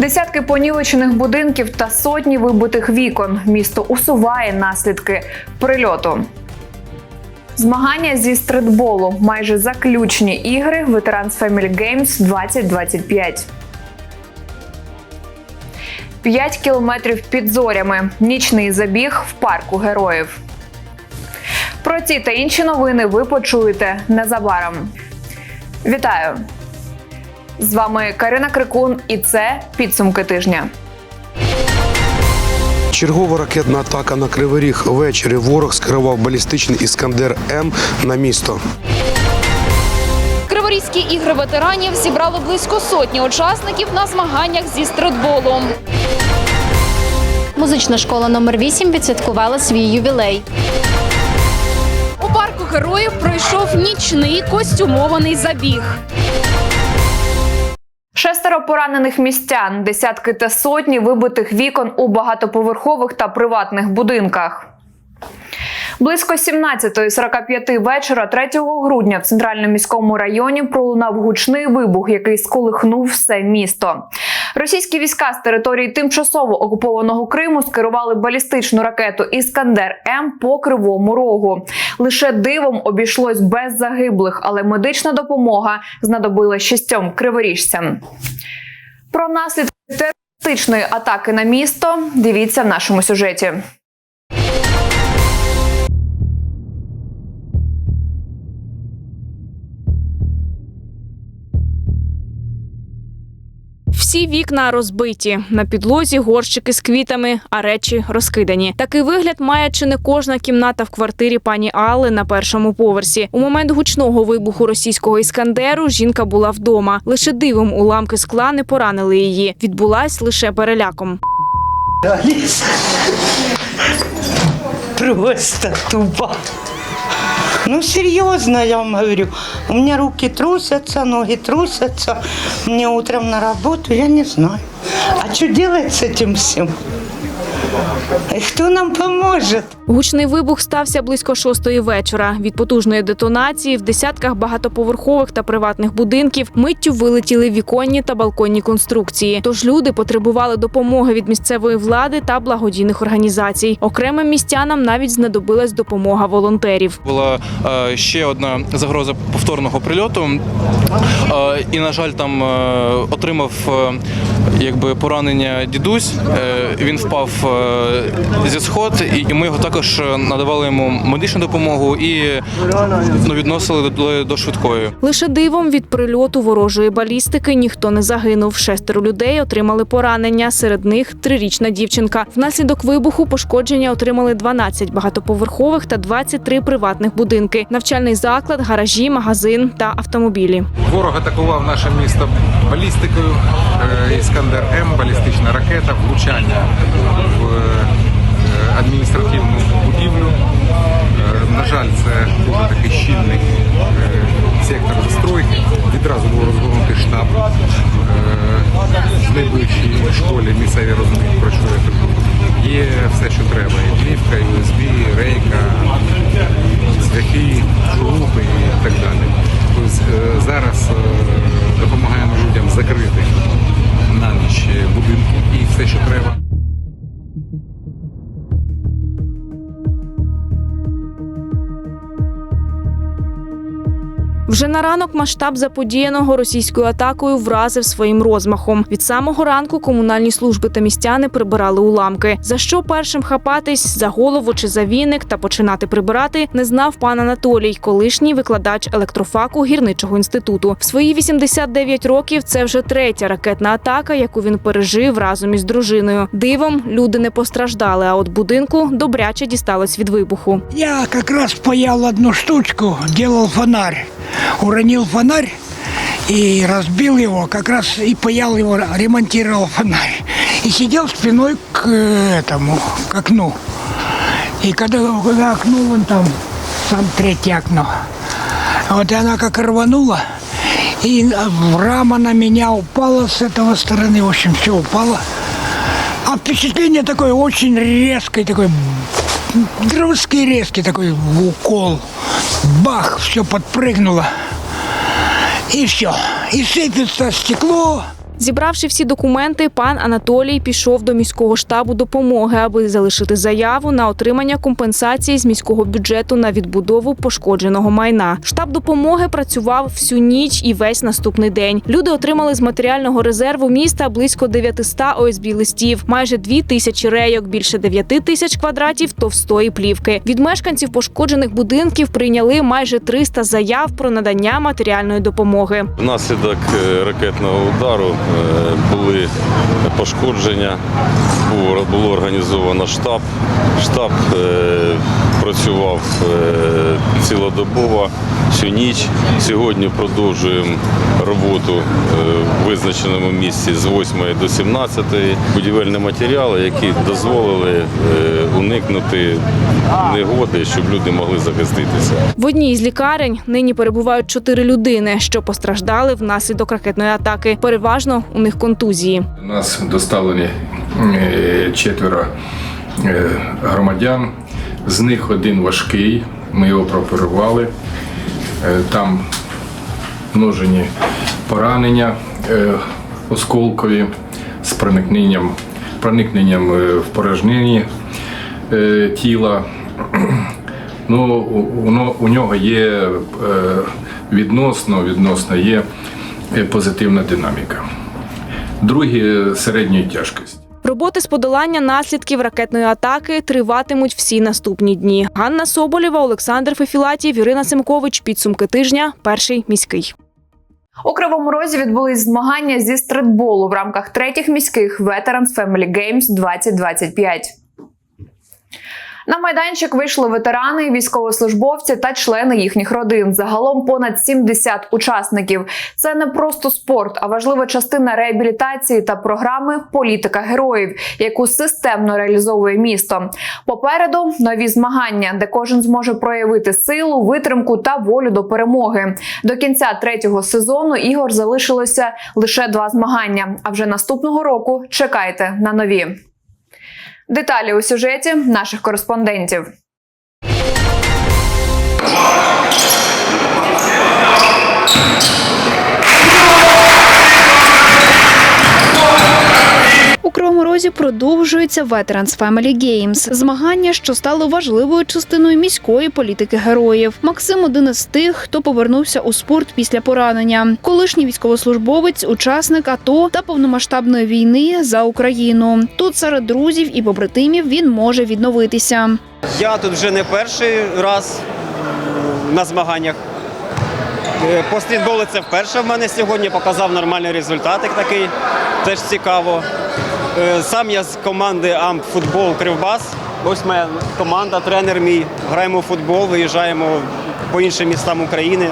Десятки понівечених будинків та сотні вибитих вікон. Місто усуває наслідки прильоту. Змагання зі стритболу. Майже заключні ігри Veterans Family Games 2025. 5 кілометрів під зорями. Нічний забіг в парку героїв. Про ці та інші новини ви почуєте незабаром. Вітаю! З вами Карина Крикун, і це підсумки тижня. Чергова ракетна атака на Кривий Ріг. Ввечері ворог скерував балістичний іскандер М на місто. Криворізькі ігри ветеранів зібрали близько сотні учасників на змаганнях зі стритболу. Музична школа номер 8 відсвяткувала свій ювілей. У парку героїв пройшов нічний костюмований забіг. Шестеро поранених містян, десятки та сотні вибитих вікон у багатоповерхових та приватних будинках. Близько 17.45 вечора 3 грудня в центральному міському районі пролунав гучний вибух, який сколихнув все місто. Російські війська з території тимчасово окупованого Криму скерували балістичну ракету Іскандер М по кривому рогу. Лише дивом обійшлось без загиблих, але медична допомога знадобила шістьом криворіжцям. Про наслідки терористичної атаки на місто дивіться в нашому сюжеті. Всі вікна розбиті на підлозі горщики з квітами, а речі розкидані. Такий вигляд має чи не кожна кімната в квартирі пані Алли на першому поверсі. У момент гучного вибуху російського іскандеру жінка була вдома. Лише дивом уламки скла не поранили її. Відбулась лише переляком. Просто тупо. Ну, серьезно, я вам говорю. У меня руки трусятся, ноги трусятся. Мне утром на работу, я не знаю. А что делать с этим всем? И кто нам поможет? Гучний вибух стався близько шостої вечора. Від потужної детонації в десятках багатоповерхових та приватних будинків миттю вилетіли віконні та балконні конструкції. Тож люди потребували допомоги від місцевої влади та благодійних організацій. Окремим містянам навіть знадобилась допомога волонтерів. Була е, ще одна загроза повторного прильоту, е, і на жаль, там е, отримав е, якби поранення дідусь. Е, він впав е, зі сход, і, ми його також е, надавали йому медичну допомогу і ну, відносили до, до швидкої. Лише дивом від прильоту ворожої балістики ніхто не загинув. Шестеро людей отримали поранення. Серед них трирічна дівчинка. Внаслідок вибуху пошкодження отримали 12 багатоповерхових та 23 приватних будинки, навчальний заклад, гаражі, магазин та автомобілі. Ворог атакував наше місто балістикою. Е, Іскандер М, балістична ракета, влучання в е, адміністративну жаль, це дуже такий щільний е, сектор застройки. Відразу був розгорнутий штаб Е, в найближчій школі. Місцеві розуміють, про що я кажу. Є все, що треба. І плівка, і USB, і рейка, цвяхи, шурупи і так далі. Тобто зараз допомагаємо людям закрити на ніч будинки і все, що треба. Вже на ранок масштаб заподіяного російською атакою вразив своїм розмахом. Від самого ранку комунальні служби та містяни прибирали уламки. За що першим хапатись за голову чи за віник та починати прибирати, не знав пан Анатолій, колишній викладач електрофаку гірничого інституту. В свої 89 років це вже третя ракетна атака, яку він пережив разом із дружиною. Дивом люди не постраждали, а от будинку добряче дісталось від вибуху. Я как раз паял одну штучку, делал фонарь. Уронил фонарь и разбил его, как раз и паял его, ремонтировал фонарь. И сидел спиной к э, этому, к окну. И когда, когда окно вон там, сам третье окно, вот и она как рванула, и рама на меня упала с этого стороны, в общем, все упало. А впечатление такое очень резкое, такой Дружеский резкий такой укол. Бах, все подпрыгнуло. И все. И сыпется стекло. Зібравши всі документи, пан Анатолій пішов до міського штабу допомоги, аби залишити заяву на отримання компенсації з міського бюджету на відбудову пошкодженого майна. Штаб допомоги працював всю ніч і весь наступний день. Люди отримали з матеріального резерву міста близько 900 ОСБ листів, майже 2 тисячі рейок, більше 9 тисяч квадратів товстої плівки. Від мешканців пошкоджених будинків прийняли майже 300 заяв про надання матеріальної допомоги. Внаслідок е, ракетного удару були пошкодження, було- було організовано штаб. Штаб е, працював е, цілодобово всю ніч. Сьогодні продовжуємо роботу е, в визначеному місці з 8 до 17. Будівельні матеріали, які дозволили е, уникнути негоди, щоб люди могли захиститися. В одній із лікарень нині перебувають чотири людини, що постраждали внаслідок ракетної атаки. Переважно у них контузії. У нас доставлені е, четверо громадян. З них один важкий. Ми його прооперували. Е, Там множені поранення е, осколкові з проникненням, проникненням е, в порожнині е, тіла. Ну, у- нього є відносно, відносно є позитивна динаміка. Другі середньої тяжкості. Роботи з подолання наслідків ракетної атаки триватимуть всі наступні дні. Ганна Соболєва, Олександр Фефілатів, Ірина Семкович. Підсумки тижня. Перший міський. У Кривому Розі відбулись змагання зі стритболу в рамках третіх міських Veterans Family Games 2025. На майданчик вийшли ветерани, військовослужбовці та члени їхніх родин. Загалом понад 70 учасників. Це не просто спорт, а важлива частина реабілітації та програми Політика героїв, яку системно реалізовує місто. Попереду нові змагання, де кожен зможе проявити силу, витримку та волю до перемоги. До кінця третього сезону ігор залишилося лише два змагання. А вже наступного року чекайте на нові. Деталі у сюжеті наших кореспондентів. У Кривому Розі продовжується Veterans Family Games – змагання, що стало важливою частиною міської політики героїв. Максим один із тих, хто повернувся у спорт після поранення. Колишній військовослужбовець, учасник АТО та повномасштабної війни за Україну. Тут серед друзів і побратимів він може відновитися. Я тут вже не перший раз на змаганнях. Е, По стрітболу це вперше в мене сьогодні показав нормальний результатик такий, теж цікаво. Е, Сам я з команди Амп Футбол Кривбас. Ось моя команда, тренер мій. Граємо в футбол, виїжджаємо по іншим містам України,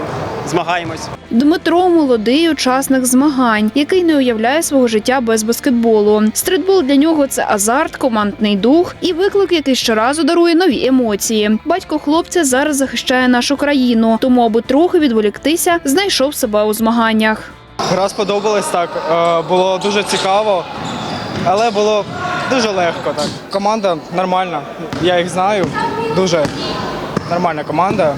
змагаємось. Дмитро молодий учасник змагань, який не уявляє свого життя без баскетболу. Стритбол для нього це азарт, командний дух і виклик, який щоразу дарує нові емоції. Батько хлопця зараз захищає нашу країну, тому, аби трохи відволіктися, знайшов себе у змаганнях. Гра сподобалась так. е, Було дуже цікаво, але було дуже легко. Так. Команда нормальна. Я їх знаю. Дуже нормальна команда.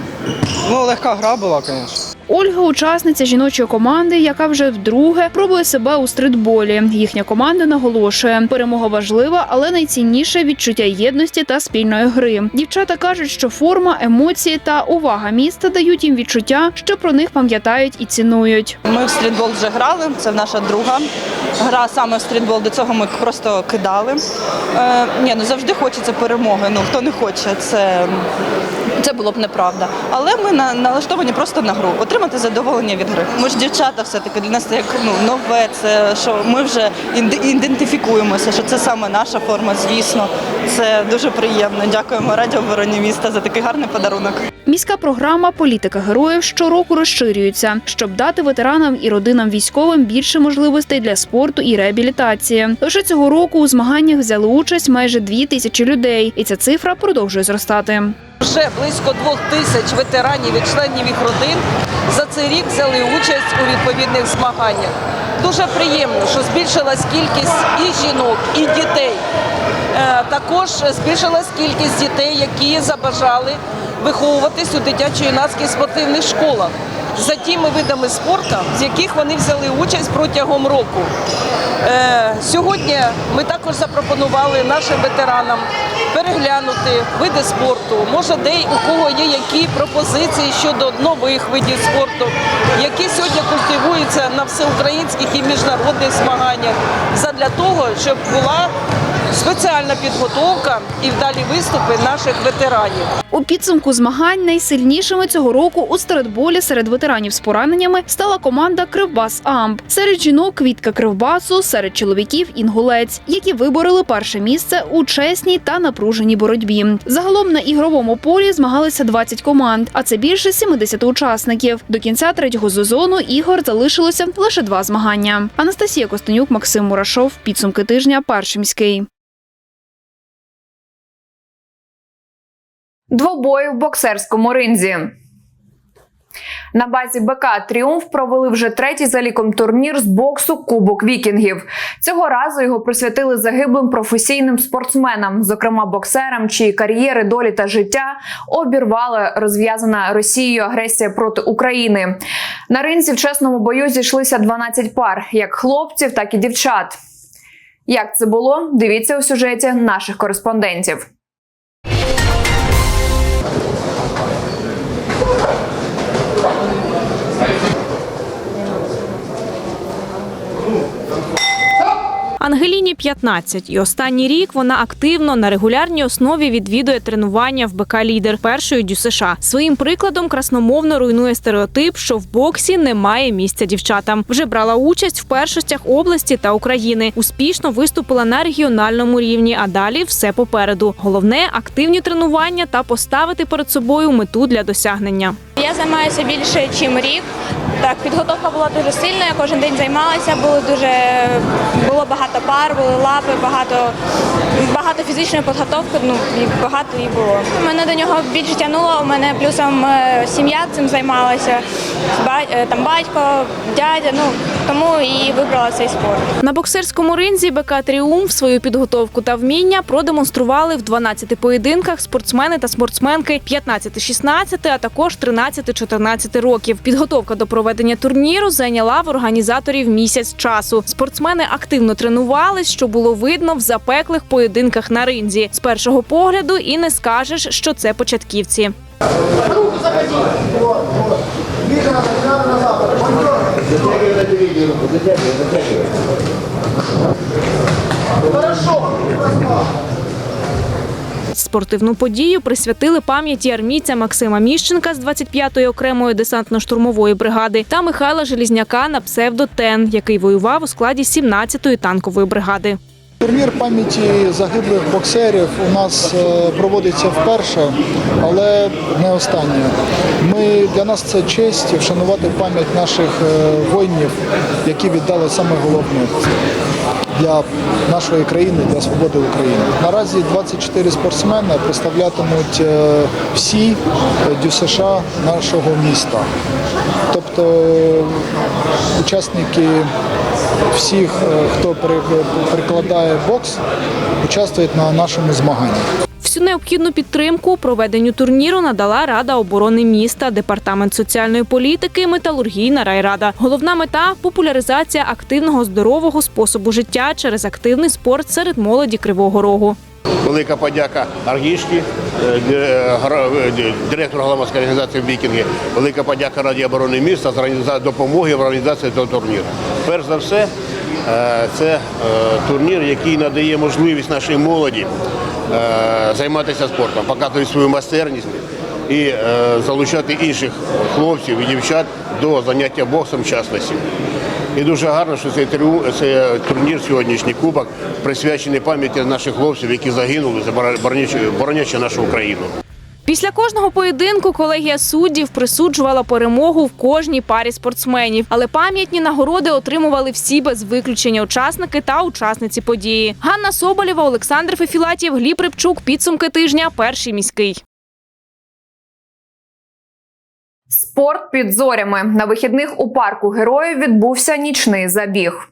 Ну, легка гра була, звісно. Ольга учасниця жіночої команди, яка вже вдруге пробує себе у стритболі. Їхня команда наголошує, перемога важлива, але найцінніше відчуття єдності та спільної гри. Дівчата кажуть, що форма, емоції та увага міста дають їм відчуття, що про них пам'ятають і цінують. Ми в стрітбол вже грали, це наша друга гра саме в стрітбол. До цього ми просто кидали. Е, ні, ну завжди хочеться перемоги. Ну хто не хоче, це, це було б неправда. Але ми на, налаштовані просто на гру, отримати задоволення від гри. Ми ж дівчата, все-таки для нас це як ну, нове, це що ми вже ідентифікуємося, що це саме наша форма, звісно. Це дуже приємно. Дякуємо Радіо обороні міста за такий гарний подарунок. Міська програма Політика героїв щороку розширюється, щоб дати ветеранам і родинам військовим більше можливостей для спорту і реабілітації. Лише цього року у змаганнях взяли участь майже дві тисячі людей, і ця цифра продовжує зростати. Вже близько двох тисяч ветеранів і членів їх родин за цей рік взяли участь у відповідних змаганнях. Дуже приємно, що збільшилась кількість і жінок, і дітей. Е, Також збільшилась кількість дітей, які забажали виховуватись у дитячо-юнацьких спортивних школах. за тими видами спорту, з яких вони взяли участь протягом року. Е, Сьогодні ми також запропонували нашим ветеранам переглянути види спорту. Може, де у кого є які пропозиції щодо нових видів спорту, які сьогодні культивуються на всеукраїнських і міжнародних змаганнях, задля того, щоб була спеціальна підготовка і вдалі виступи наших ветеранів. У підсумку змагань найсильнішими цього року у стритболі серед ветеранів з пораненнями стала команда Кривбас Амп. Серед жінок Квітка Кривбасу, серед чоловіків Інгулець, які вибороли перше місце у чесній та напруженій боротьбі. Загалом на ігровому полі змагалися 20 команд, а це більше 70 учасників. До кінця третього сезону ігор залишилося лише два змагання. Анастасія Костенюк, Максим Мурашов. Підсумки тижня. Перший Двобої в боксерському ринзі. На базі БК Тріумф провели вже третій за ліком турнір з боксу Кубок Вікінгів. Цього разу його присвятили загиблим професійним спортсменам, зокрема боксерам, чиї кар'єри, долі та життя обірвала розв'язана Росією агресія проти України. На ринзі в чесному бою зійшлися 12 пар, як хлопців, так і дівчат. Як це було? Дивіться у сюжеті наших кореспондентів. Ангеліні 15, і останній рік вона активно на регулярній основі відвідує тренування в БК Лідер першої дю США. Своїм прикладом красномовно руйнує стереотип, що в боксі немає місця дівчатам. Вже брала участь в першостях області та України. Успішно виступила на регіональному рівні. А далі все попереду. Головне активні тренування та поставити перед собою мету для досягнення. Я займаюся більше, ніж рік. Так, підготовка була дуже сильна, я кожен день займалася, було дуже було багато пар, були лапи, багато, багато фізичної підготовки, ну і багато її було. Мене до нього більше тягнуло, у мене плюсом е, сім'я цим займалася, е, там батько, дядя, ну тому і вибрала цей спорт. На боксерському ринзі БК Тріумф свою підготовку та вміння продемонстрували в 12 поєдинках спортсмени та спортсменки 15-16, а також 13-14 років. Підготовка до проведення турніру зайняла в організаторів місяць часу. Спортсмени активно тренувались, що було видно в запеклих поєдинках на ринзі. З першого погляду і не скажеш, що це початківці. Спортивну подію присвятили пам'яті армійця Максима Міщенка з 25-ї окремої десантно-штурмової бригади та Михайла Желізняка на псевдо Тен, який воював у складі 17-ї танкової бригади. Турнір пам'яті загиблих боксерів у нас е, проводиться вперше, але не останнє. Ми, для нас це честь вшанувати пам'ять наших е, воїнів, які віддали саме головне для нашої країни, для свободи України. Наразі 24 спортсмени представлятимуть е, всі дю США нашого міста. Тобто учасники всіх, е, хто прикладає бокс, участвують на нашому змаганні. Всю необхідну підтримку проведенню турніру надала Рада оборони міста, департамент соціальної політики, металургійна райрада. Головна мета популяризація активного здорового способу життя через активний спорт серед молоді Кривого Рогу. Велика подяка Аргішки, е, гра- е, директору громадської організації Вікінги. Велика подяка Раді оборони міста за допомоги в організації цього турніру. Перш за все, е, це е, турнір, який надає можливість нашій молоді е, займатися спортом, показувати свою майстерність і е, залучати інших хлопців і дівчат до заняття боксом в частності. І дуже гарно, що цей цей турнір, сьогоднішній кубок, присвячений пам'яті наших хлопців, які загинули, боронячи нашу Україну. Після кожного поєдинку колегія суддів присуджувала перемогу в кожній парі спортсменів, але пам'ятні нагороди отримували всі без виключення учасники та учасниці події. Ганна Соболєва, Олександр Фефілатів, Гліб Рибчук. Підсумки тижня. Перший міський. Спорт під зорями. На вихідних у парку героїв відбувся нічний забіг.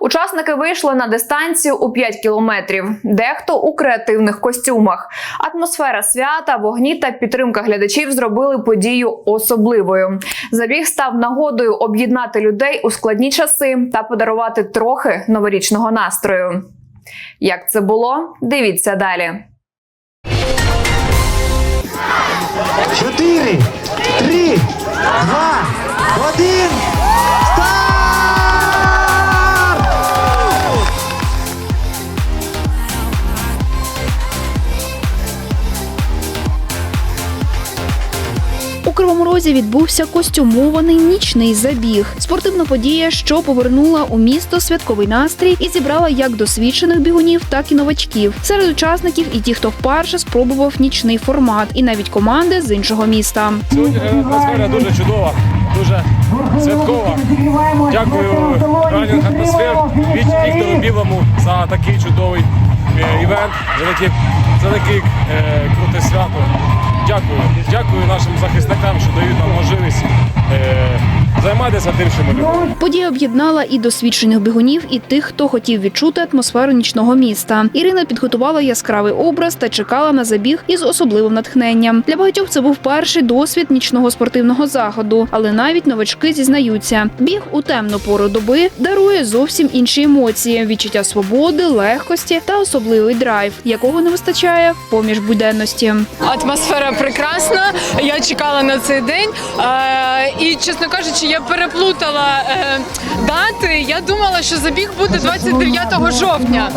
Учасники вийшли на дистанцію у 5 кілометрів, дехто у креативних костюмах. Атмосфера свята, вогні та підтримка глядачів зробили подію особливою. Забіг став нагодою об'єднати людей у складні часи та подарувати трохи новорічного настрою. Як це було? Дивіться далі. Чотири, три, два, один. У Кривому Розі відбувся костюмований нічний забіг. Спортивна подія, що повернула у місто святковий настрій і зібрала як досвідчених бігунів, так і новачків. Серед учасників і ті, хто вперше спробував нічний формат, і навіть команди з іншого міста. Сьогодні атмосфера дуже чудова, дуже святкова. Дякую ранінг атмосфер від Віктору Білому за такий чудовий е, івент, за таке, за таке е, круте свято. Дякую. Дякую нашим захисникам, що дають нам можливість е, займатися тим, що ми любимо. Подія об'єднала і досвідчених бігунів, і тих, хто хотів відчути атмосферу нічного міста. Ірина підготувала яскравий образ та чекала на забіг із особливим натхненням. Для багатьох це був перший досвід нічного спортивного заходу, але навіть новачки зізнаються, біг у темну пору доби дарує зовсім інші емоції: відчуття свободи, легкості та особливий драйв, якого не вистачає поміж буденності. Атмосфера прекрасна. Я чекала на цей день. Е, і, чесно кажучи, я переплутала е, дати. Я думала, що забіг буде 29 жовтня.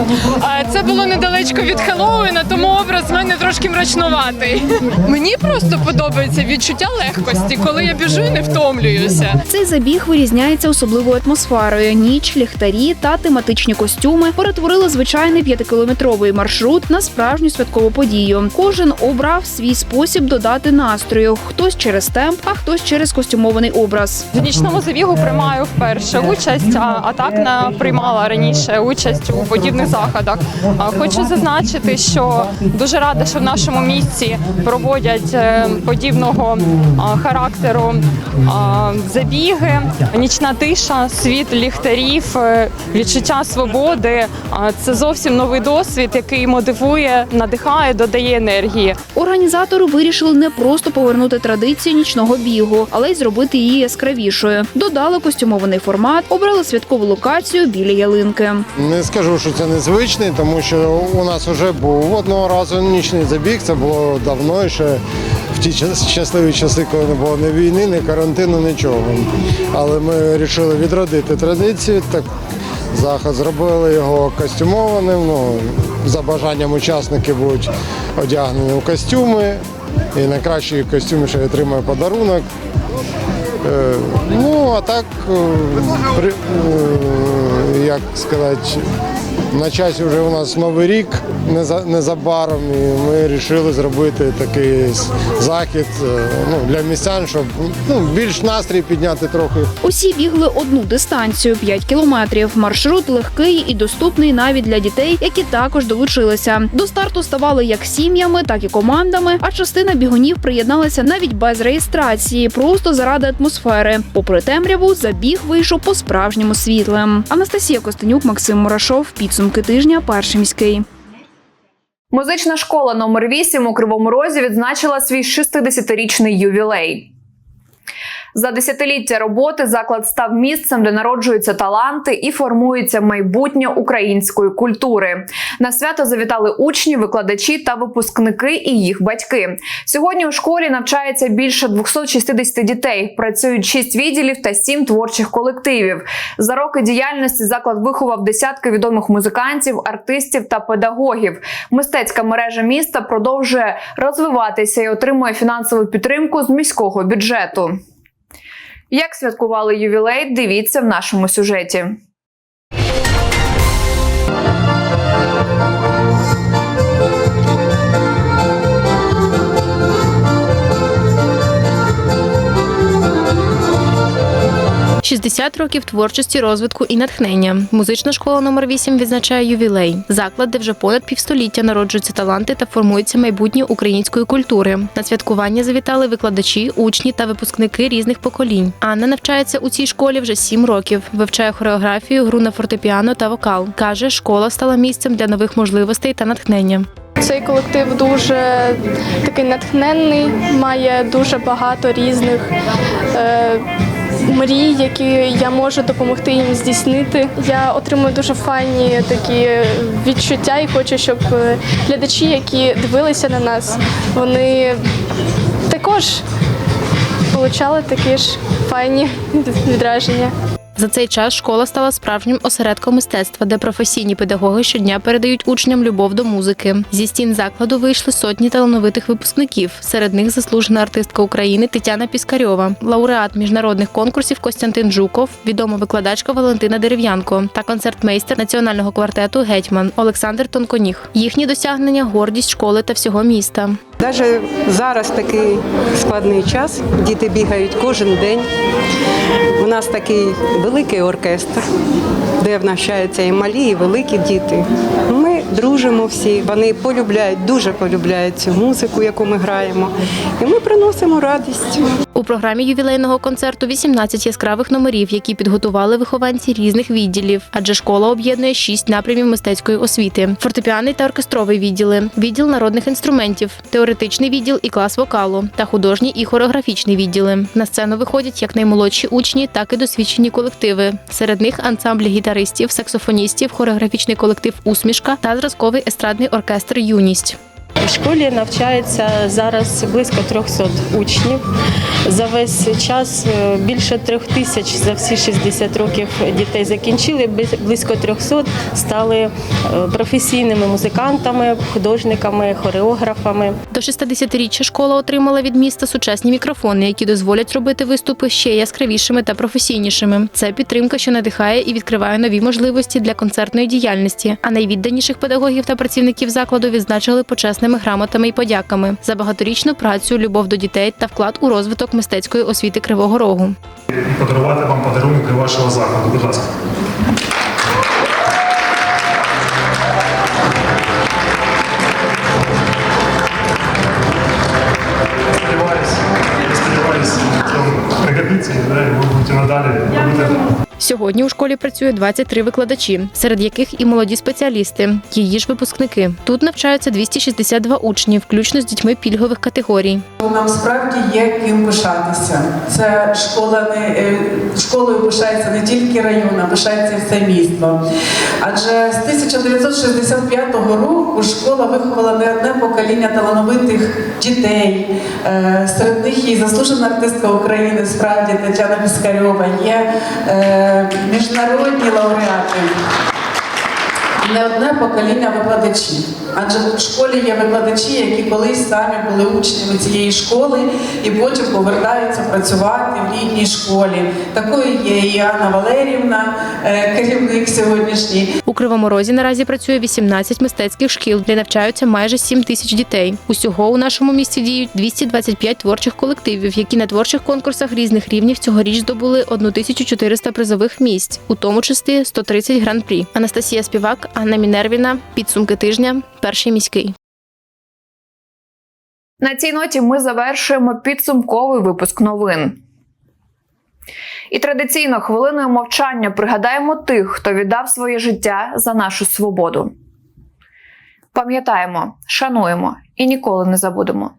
Е, це було недалечко від Хеллоуіна, тому образ в мене трошки мрачнуватий. Мені просто подобається відчуття легкості, коли я біжу і не втомлююся. Цей забіг вирізняється особливою атмосферою. Ніч, ліхтарі та тематичні костюми перетворили звичайний п'ятикілометровий маршрут на справжню святкову подію. Кожен обрав свій спосіб додати настрою: хтось через темп, а хтось через костюмований образ. В нічному забігу приймаю вперше участь, а, а так не приймала раніше участь у подібних заходах. А, Хочу зазначити, що дуже рада, що в нашому місті проводять е, подібного а, характеру а, забіги, нічна тиша, світ ліхтарів, е, відчуття свободи. А, Це зовсім новий досвід, який мотивує, надихає, додає енергії. Організатори вирішили не просто повернути традицію нічного бігу, але й зробити її яскравішою. Додали костюмований формат, обрали святкову локацію біля ялинки. Не скажу, що це незвичний, тому що у нас вже був одного разу нічний забіг. Це було давно, ще в ті щасливі часи, коли не було ні війни, ні карантину, нічого. Але ми вирішили відродити традицію. Так заход зробили його костюмованим. Ну, за бажанням учасники будуть одягнені у костюми. І найкращий костюм ще отримає подарунок. Ну, а так, е, при- е, як сказати, на часі вже у нас новий рік неза- незабаром, і ми вирішили зробити такий захід е, ну, для містян, щоб ну, більш настрій підняти трохи. Усі бігли одну дистанцію 5 кілометрів. Маршрут легкий і доступний навіть для дітей, які також долучилися. До старту ставали як сім'ями, так і командами. А частина бігунів приєдналася навіть без реєстрації, просто заради атмосфери. Попри темряву, забіг вийшов по справжньому світлим. Анастасія Костенюк, Максим Мурашов. Підсумки тижня. Перший міський. Музична школа номер 8 у Кривому Розі відзначила свій 60-річний ювілей. За десятиліття роботи заклад став місцем, де народжуються таланти і формується майбутнє української культури. На свято завітали учні, викладачі та випускники і їх батьки. Сьогодні у школі навчається більше 260 дітей. Працюють 6 відділів та 7 творчих колективів. За роки діяльності заклад виховав десятки відомих музикантів, артистів та педагогів. Мистецька мережа міста продовжує розвиватися і отримує фінансову підтримку з міського бюджету. Як святкували ювілей, дивіться в нашому сюжеті. 60 років творчості, розвитку і натхнення. Музична школа номер 8 відзначає ювілей. Заклад, де вже понад півстоліття народжуються таланти та формується майбутнє української культури. На святкування завітали викладачі, учні та випускники різних поколінь. Анна навчається у цій школі вже 7 років. Вивчає хореографію, гру на фортепіано та вокал. каже, школа стала місцем для нових можливостей та натхнення. Цей колектив дуже такий натхненний, має дуже багато різних е, мрій, які я можу допомогти їм здійснити. Я отримую дуже файні такі відчуття і хочу, щоб е, глядачі, які дивилися на нас, вони також отримали такі ж файні відраження. За цей час школа стала справжнім осередком мистецтва, де професійні педагоги щодня передають учням любов до музики. Зі стін закладу вийшли сотні талановитих випускників. Серед них заслужена артистка України Тетяна Піскарьова, лауреат міжнародних конкурсів Костянтин Жуков, відома викладачка Валентина Дерев'янко та концертмейстер національного квартету Гетьман Олександр Тонконіг. Їхні досягнення гордість школи та всього міста. Навіть зараз такий складний час. Діти бігають кожен день. У нас такий великий оркестр, де навчаються і малі, і великі діти. Ми дружимо всі. Вони полюбляють, дуже полюбляють цю музику, яку ми граємо. І ми приносимо радість. У програмі ювілейного концерту 18 яскравих номерів, які підготували вихованці різних відділів, адже школа об'єднує шість напрямів мистецької освіти: фортепіаний та оркестровий відділи, відділ народних інструментів, теоретичний відділ і клас вокалу, та художній і хореографічний відділи. На сцену виходять як наймолодші учні, так і досвідчені колективи. Серед них ансамблі гітаристів, саксофоністів, хореографічний колектив Усмішка та зразковий естрадний оркестр Юність. Школі навчається зараз близько 300 учнів. За весь час е, більше трьох тисяч за всі 60 років дітей закінчили. Близь- Близько 300 стали е, професійними музикантами, художниками, хореографами. До 60-річчя школа отримала від міста сучасні мікрофони, які дозволять робити виступи ще яскравішими та професійнішими. Це підтримка, що надихає і відкриває нові можливості для концертної діяльності. А найвідданіших педагогів та працівників закладу відзначили почесними грамотами і подяками за багаторічну працю, любов до дітей та вклад у розвиток мистецької освіти Кривого Рогу. подарувати вам подарунок для вашого закладу. Будь ласка. Сьогодні у школі працює 23 викладачі, серед яких і молоді спеціалісти, її ж випускники. Тут навчаються 262 учні, включно з дітьми пільгових категорій. Нам справді є ким пишатися. Це школа не е, школою пишається не тільки район, а пишається все місто. Адже з 1965 року школа виховала не одне покоління талановитих дітей. Е, Серед них і заслужена артистка України, справді Тетяна Піскарьова, є е, міжнародні лауреати. Не одне покоління викладачів, адже в школі є викладачі, які колись самі були учнями цієї школи і потім повертаються працювати в рідній школі. Такою є і Анна Валерівна, е, керівник сьогоднішній. У Кривому Розі наразі працює 18 мистецьких шкіл, де навчаються майже 7 тисяч дітей. Усього у нашому місті діють 225 творчих колективів, які на творчих конкурсах різних рівнів цьогоріч здобули 1400 призових місць, у тому числі 130 гран-прі. Анастасія Співак, Анна Мінервіна. Підсумки тижня. Перший міський. На цій ноті ми завершуємо підсумковий випуск новин. І традиційно хвилиною мовчання пригадаємо тих, хто віддав своє життя за нашу свободу. Пам'ятаємо, шануємо і ніколи не забудемо.